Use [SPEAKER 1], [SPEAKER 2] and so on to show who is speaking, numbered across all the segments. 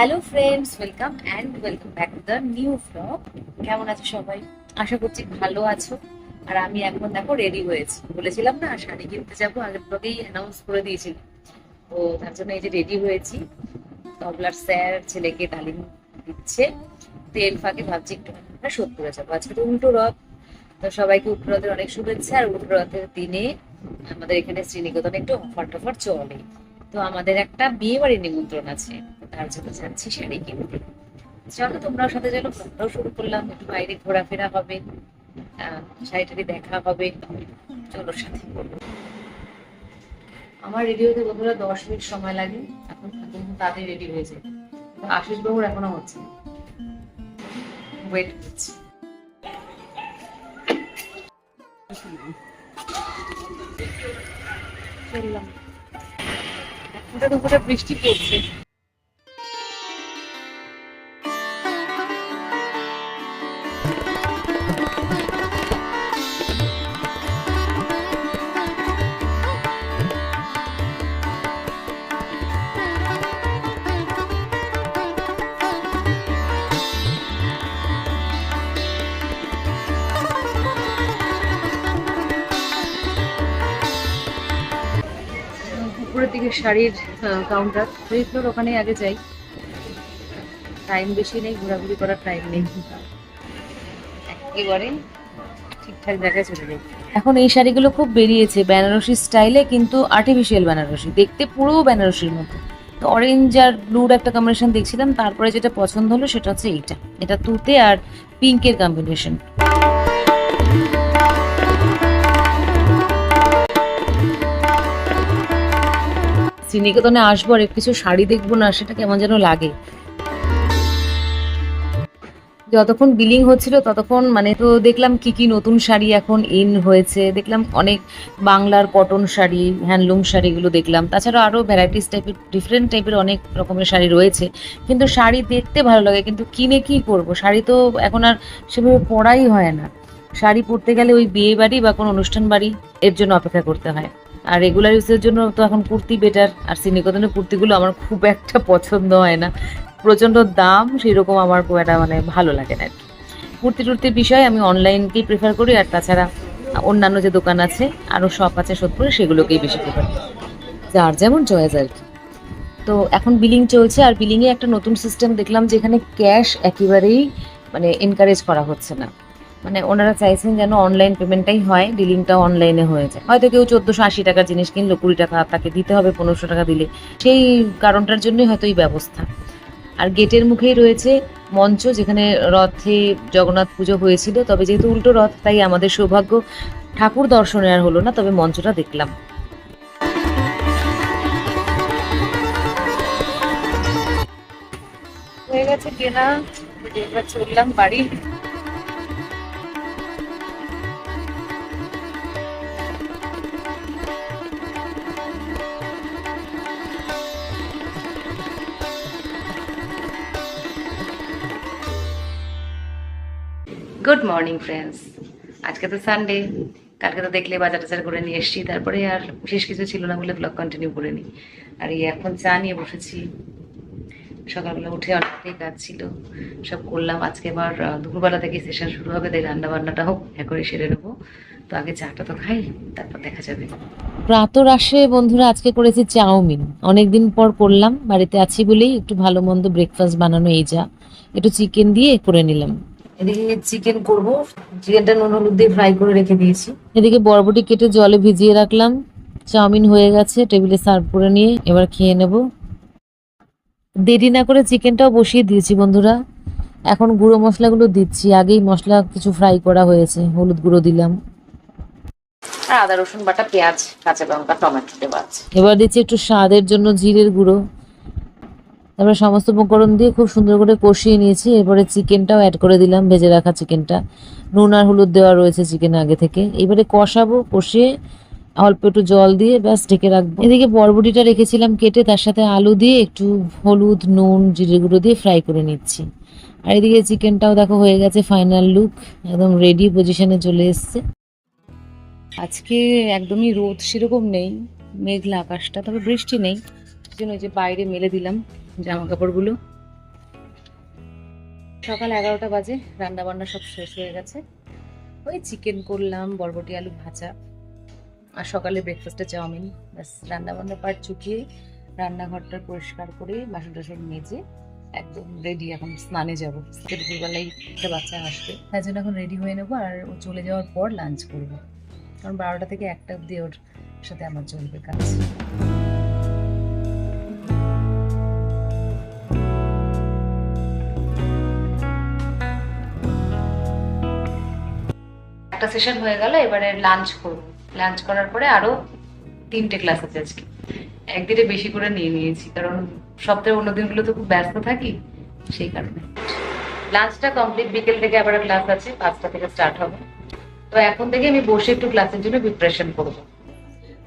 [SPEAKER 1] Hello friends welcome and welcome back to the new blog কেমন আছো সবাই? আশা করছি ভালো আছো। আর আমি এখন দেখো রেডি হয়েছি। বলেছিলাম না, শাড়ি কিনতে যাব, আগের ব্লগেই অ্যানাউন্স করে দিয়েছি। তো তার জন্য এই যে রেডি হয়েছি। তবলার স্যার ছেলেকে তালিম দিচ্ছে। তেল ফাঁকে ভাবছি একটু সোদপুরে যাব। আজকে তো উল্টো রথ। তো সবাইকে উল্টো রথের অনেক শুভেচ্ছা। আর উল্টো রথের দিনে আমাদের এখানে শ্রীনিকেতনে একটু অফার টফার চলে। তো আমাদের একটা বিয়ে বাড়ির নিমন্ত্রণ আছে। তার জন্য যাচ্ছি শাড়ি কিনতে চলো তোমরাও সাথে চলো আমরাও শুরু করলাম একটু বাইরে ঘোরাফেরা হবে আহ, দেখা হবে। চলো সাথে। আমার রেডি হতে বন্ধুরা দশ মিনিট সময় লাগে এখন এখন তাদের রেডি হয়েছে আশিস বাবুর এখনও হচ্ছে ওয়েট করছি। চললাম। বৃষ্টি পড়ছে। শাড়ির কাউন্টার থ্রি ফ্লোর ওখানে আগে যাই। টাইম বেশি নেই, ঘোরাঘুরি করার টাইম নেই। একেবারে ঠিকঠাক জায়গায় চলে যাই। এখন এই শাড়িগুলো খুব বেরিয়েছে বেনারসি স্টাইলে, কিন্তু আর্টিফিশিয়াল বেনারসি। দেখতে পুরো বেনারসির মতো। তো অরেঞ্জ আর ব্লুর একটা কম্বিনেশন দেখছিলাম, তারপরে যেটা পছন্দ হলো সেটা হচ্ছে এইটা। এটা তুতে আর পিঙ্কের কম্বিনেশন শ্রীনিকেতনে আসব আর কিছু শাড়ি দেখব না, সেটা কেমন যেন লাগে। যতক্ষণ বিলিং হচ্ছিল ততক্ষণ মানে তো দেখলাম কি কি নতুন শাড়ি এখন ইন হয়েছে, দেখলাম অনেক বাংলার কটন শাড়ি হ্যান্ডলুম শাড়িগুলো দেখলাম। তাছাড়া আরও ভ্যারাইটিস টাইপের ডিফারেন্ট টাইপের অনেক রকমের শাড়ি রয়েছে। কিন্তু শাড়ি দেখতে ভালো লাগে, কিন্তু কিনে কি করব? শাড়ি তো এখন আর সেভাবে পরাই হয় না। শাড়ি পরতে গেলে ওই বিয়ে বাড়ি বা কোনো অনুষ্ঠান বাড়ি এর জন্য অপেক্ষা করতে হয়। আর রেগুলার ইউজের জন্য তো এখন কুর্তি বেটার আর সিনিকতনের কুর্তিগুলো আমার খুব একটা পছন্দ হয় না। প্রচণ্ড দাম, সেরকম আমার খুব একটা মানে ভালো লাগে না আর কি কুর্তি টুর্তির বিষয়ে আমি অনলাইনকেই প্রেফার করি, আর তাছাড়া অন্যান্য যে দোকান আছে আরও শপ আছে সোদপুরে, সেগুলোকেই বেশি প্রেফার করি। যার যেমন চয়েস আর কি। তো এখন বিলিং চলছে, আর বিলিংয়ে একটা নতুন সিস্টেম দেখলাম, যেখানে ক্যাশ একেবারেই মানে এনকারেজ করা হচ্ছে না। মানে ওনারা চাইছেন যেন অনলাইন পেমেন্টটাই হয় ডিলিংটা অনলাইনে হয়ে যায়। হয়তো কেউ চোদ্দোশো আশি টাকার জিনিস কিনলো, কুড়ি টাকা তাকে দিতে হবে, পনেরোশো টাকা দিলে। সেই কারণটার জন্যই হয়তো এই ব্যবস্থা। আর গেটের মুখেই রয়েছে মঞ্চ, যেখানে রথে জগন্নাথ পুজো হয়েছিল। তবে যেহেতু উল্টো রথ, তাই আমাদের সৌভাগ্য ঠাকুর দর্শনে আর হলো না, তবে মঞ্চটা দেখলাম। হয়ে গেছে কেনা চললাম বাড়ি। গুড মর্নিং ফ্রেন্ডস আজকে তো সানডে কালকে তো দেখলে বাজার টাজার করে নিয়ে এসেছি। তারপরে আর বিশেষ কিছু ছিল না বলে ব্লগ কন্টিনিউ করে নিই আর এই এখন চা নিয়ে বসেছি। সকালবেলা উঠে অনেকটাই কাজ ছিল। সব করলাম। আজকে আবার দুপুরবেলা থেকে সেশন শুরু হবে, তাই রান্না বান্নাটাও এক করে সেরে নেব। তো আগে চাটা তো খাই, তারপর দেখা যাবে। প্রাতরাশে বন্ধুরা, আজকে করেছি চাউমিন। অনেকদিন পর করলাম, বাড়িতে আছি বলেই একটু ভালো মন্দ ব্রেকফাস্ট বানানো এই যা। একটু চিকেন দিয়ে করে নিলাম। এদিকে চিকেন করব। চিকেনটা নুন হলুদ দিয়ে ফ্রাই করে রেখে দিয়েছি। এদিকে বরবটি কেটে জলে ভিজিয়ে রাখলাম। চাউমিন হয়ে গেছে টেবিলে সার্ভ করে নিয়ে এবার খেয়ে নেব। দেরি না করে চিকেনটাও বসিয়ে দিয়েছি বন্ধুরা। এখন গুঁড়ো মশলাগুলো দিচ্ছি আগেই মশলা কিছু ফ্রাই করা হয়েছে হলুদ গুঁড়ো দিলাম। আর আদা রসুন বাটা পেঁয়াজ কাঁচা লঙ্কা টমেটো দেওয়া আছে। এবার দিচ্ছি একটু স্বাদের জন্য জিরের গুঁড়ো। তারপরে সমস্ত উপকরণ দিয়ে খুব সুন্দর করে কষিয়ে নিয়েছি। এরপরে চিকেনটাও অ্যাড করে দিলাম, ভেজে রাখা চিকেনটা। নুন আর হলুদ দেওয়া রয়েছে চিকেন আগে থেকে। এবারে কষাবো, কষিয়ে অল্প একটু জল দিয়ে ব্যাস ঢেকে রাখব। এদিকে বরবটিটা রেখেছিলাম কেটে, তার সাথে আলু দিয়ে একটু হলুদ, নুন, জিরে গুঁড়ো দিয়ে ফ্রাই করে নিচ্ছি। আর এদিকে চিকেনটাও দেখো হয়ে গেছে ফাইনাল লুক একদম রেডি পজিশনে চলে এসছে। আজকে একদমই রোদ সেরকম নেই, মেঘলা আকাশটা, তবে বৃষ্টি নেই জন্য ওই যে বাইরে মেলে দিলাম। জামা কাপড়গুলো। সকাল এগারোটা বাজে রান্না বান্না সব শেষ হয়ে গেছে। ওই চিকেন করলাম, বরবটি আলু ভাজা আর সকালে ব্রেকফাস্টে চাউমিন। ব্যাস রান্না বান্না পার্ট চুকিয়ে রান্নাঘরটা পরিষ্কার করে বাসন টাসন মেজে একদম রেডি এখন স্নানে যাব। দুপুরবেলায় একটা বাচ্চা আসবে। তাই জন্য এখন রেডি হয়ে নেব আর ও চলে যাওয়ার পর লাঞ্চ করব। কারণ বারোটা থেকে একটা অবধি ওর সাথে আমার চলবে কাজ। একটা সেশন হয়ে গেল এবারে লাঞ্চ করব। লাঞ্চ করার পরে আরও তিনটে ক্লাস আছে আজকে। একদিনে বেশি করে নিয়ে নিয়েছি কারণ সপ্তাহের অন্য দিনগুলো তো খুব ব্যস্ত থাকি সেই কারণে। লাঞ্চটা কমপ্লিট বিকেল থেকে আবার ক্লাস আছে পাঁচটা থেকে স্টার্ট হবে। তো এখন থেকে আমি বসে একটু ক্লাসের জন্য প্রিপারেশন করব।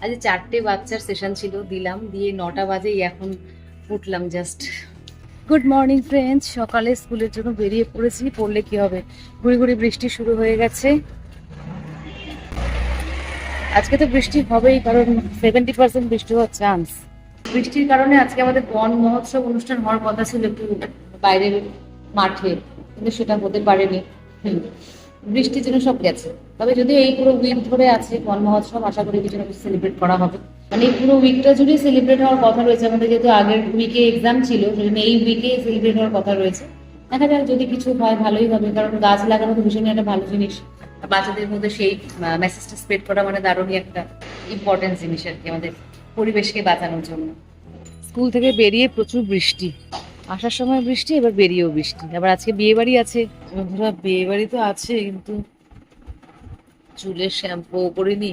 [SPEAKER 1] আজ চারটে বাচ্চার সেশন ছিল দিলাম দিয়ে নটা বাজেই এখন উঠলাম জাস্ট গুড মর্নিং ফ্রেন্ডস সকালে স্কুলের জন্য বেরিয়ে পড়েছি পড়লে কি হবে? ঘুরি ঘুরি বৃষ্টি শুরু হয়ে গেছে। আজকে তো বৃষ্টি হবেই, কারণ সেভেন্টি পার্সেন্ট বৃষ্টি হওয়ার চান্স বৃষ্টির কারণে আজকে আমাদের বন মহোৎসব অনুষ্ঠান হওয়ার কথা ছিল একটু বাইরের মাঠে, কিন্তু সেটা হতে পারেনি। বৃষ্টির জন্য সব গেছে। তবে যদিও এই পুরো উইক ধরে আছে বন মহোৎসব, আশা করি কিছু না কিছু সেলিব্রেট করা হবে। মানে এই পুরো উইকটা জুড়ে সেলিব্রেট হওয়ার কথা রয়েছে। আমাদের যেহেতু আগের উইকে এক্সাম ছিল, সেজন্য এই উইকে সেলিব্রেট হওয়ার কথা রয়েছে। দেখা যাক যদি কিছু হয়, ভালোই হবে, কারণ গাছ লাগানো তো ভীষণই একটা ভালো জিনিস। বাচ্চাদের মধ্যে সেই মেসেজটা স্প্রেড করা মানে দারুণই একটা ইম্পর্টেন্ট জিনিস আর কি আমাদের পরিবেশকে বাঁচানোর জন্য। স্কুল থেকে বেরিয়ে প্রচুর বৃষ্টি। আসার সময় বৃষ্টি, এবার বেরিয়েও বৃষ্টি। আবার আজকে বিয়ে বাড়ি আছে। বন্ধুরা বিয়ে বাড়ি তো আছে, কিন্তু চুলের শ্যাম্পু করিনি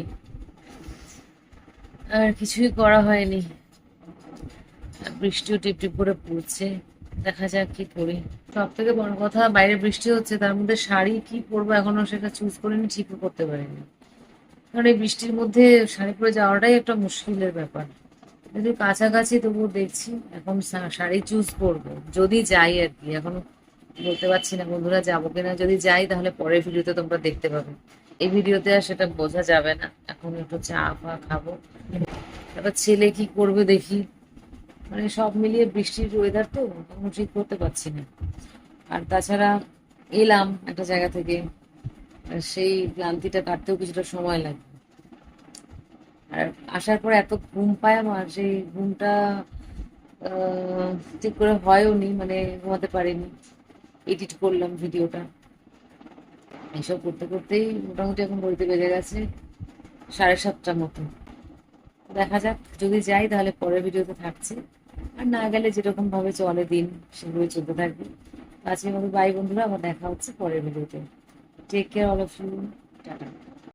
[SPEAKER 1] আর কিছুই করা হয়নি। বৃষ্টিও টিপ টিপ করে পড়ছে। দেখা যাক কি করি। সব থেকে বড় কথা, বাইরে বৃষ্টি হচ্ছে, তার মধ্যে শাড়ি কি পরবো এখনও সেটা চুজ করিনি, ঠিকও করতে পারিনি। কারণ এই বৃষ্টির মধ্যে শাড়ি পরে যাওয়াটাই একটা মুশকিলের ব্যাপার। যদি কাছাকাছি তবুও দেখছি, এখন শাড়ি চুজ করব, যদি যাই আর কি, এখন বলতে পারছি না বন্ধুরা যাব কিনা, যদি যাই তাহলে পরের ভিডিওতে তোমরা দেখতে পাবে। এই ভিডিওতে আর সেটা বোঝা যাবে না, এখন একটু চা ফা খাব। তারপর ছেলে কি করবে দেখি। মানে সব মিলিয়ে বৃষ্টির ওয়েদার তো কোনো ঠিক করতে পারছি না। আর তাছাড়া এলাম একটা জায়গা থেকে সেই ক্লান্তিটা কাটতেও কিছুটা সময় লাগবে। আর আসার পর এত ঘুম পায় আমার, সেই ঘুমটা ঠিক করে হয়ও নি মানে ঘুমাতে পারিনি। এডিট করলাম ভিডিওটা এইসব করতে করতেই মোটামুটি এখন বলতে বেজে গেছে সাড়ে সাতটার মতো। দেখা যাক, যদি যাই তাহলে পরের ভিডিওতে থাকছে। আর না গেলে যেরকম ভাবে চলে দিন, সেগুলো চলতে থাকবে। আজকের মতো বাই বন্ধুরা আমার দেখা হচ্ছে পরের ভিডিওতে take care all of you tata